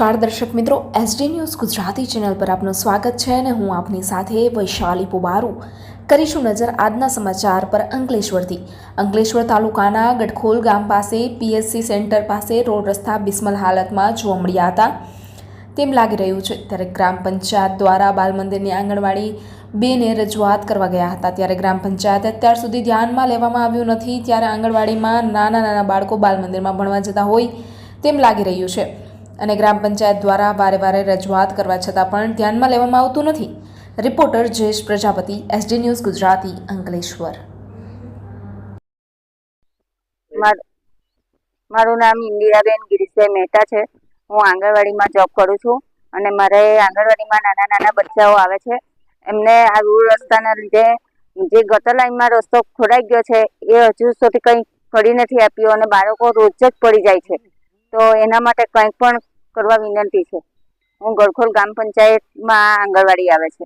નમસ્કાર દર્શક મિત્રો એસડી ન્યૂઝ ગુજરાતી ચેનલ પર આપનું સ્વાગત છે અને હું આપની સાથે વૈશાલી પુબારુ. કરીશું નજર આજના સમાચાર પર અંકલેશ્વરથી. અંકલેશ્વર તાલુકાના ગઢખોલ ગામ પાસે પીએસસી સેન્ટર પાસે રોડ રસ્તા બિસ્મલ હાલતમાં જોવા મળ્યા હતા. તેમ લાગી રહ્યું છે, ત્યારે ગ્રામ પંચાયત દ્વારા બાલ મંદિરની આંગણવાડી બેને રજૂઆત કરવા ગયા હતા. ત્યારે ગ્રામ પંચાયત અત્યાર સુધી ધ્યાનમાં લેવામાં આવ્યું નથી, ત્યારે આંગણવાડીમાં નાના નાના બાળકો બાલ મંદિરમાં ભણવા જતા હોય તેમ લાગી રહ્યું છે. અને ગ્રામ પંચાયત દ્વારા વારે વારે રજૂઆત કરવા છતાં પણ ધ્યાનમાં લેવામાં આવતું નથી. Reporter Jayesh Prajapati, SD news Gujarati, Ankleshwar. માર- નામ ઇન્દિરાબેન ગિરીશભાઈ મહેતા છે. હું આંગણવાડીમાં જોબ કરું છું અને મારે આંગણવાડીમાં નાના નાના બચ્ચાઓ આવે છે. એમને આ રૂળ રસ્તાના લીધે જે ગટર લાઈનમાં રસ્તો ખોરાઈ ગયો છે, એ હજુ સુધી કંઈ કરી નથી આપ્યું અને બાળકો રોજ જ પડી જાય છે. તો એના માટે કંઈક પણ કરવા વિનંતી છે. હું ગળખોલ ગ્રામ પંચાયતમાં આંગણવાડી આવે છે.